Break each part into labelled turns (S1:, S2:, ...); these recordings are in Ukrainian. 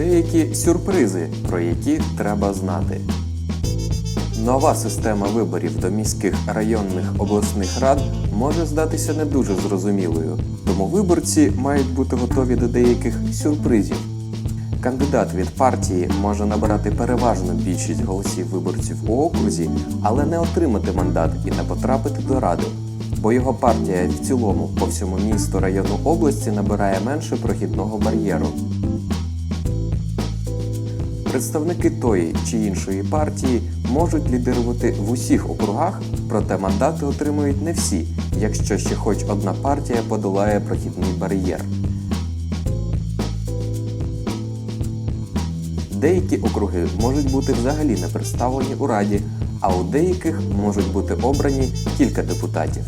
S1: деякі сюрпризи, про які треба знати. Нова система виборів до міських районних обласних рад може здатися не дуже зрозумілою, тому виборці мають бути готові до деяких сюрпризів. Кандидат від партії може набрати переважну більшість голосів виборців у окрузі, але не отримати мандат і не потрапити до ради, бо його партія в цілому по всьому місту району області набирає менше прохідного бар'єру. Представники тої чи іншої партії можуть лідирувати в усіх округах, проте мандати отримують не всі, якщо ще хоч одна партія подолає прохідний бар'єр. Деякі округи можуть бути взагалі не представлені у раді, а у деяких можуть бути обрані кілька депутатів.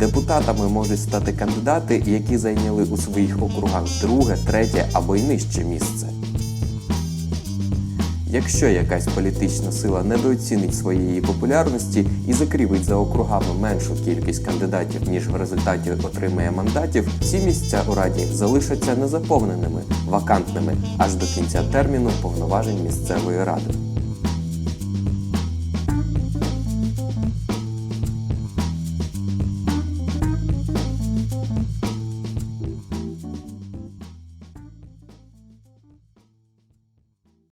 S1: Депутатами можуть стати кандидати, які зайняли у своїх округах друге, третє або й нижче місце. Якщо якась політична сила недооцінить своєї популярності і закріпить за округами меншу кількість кандидатів, ніж в результаті отримає мандатів, ці місця у раді залишаться незаповненими, вакантними аж до кінця терміну повноважень місцевої ради.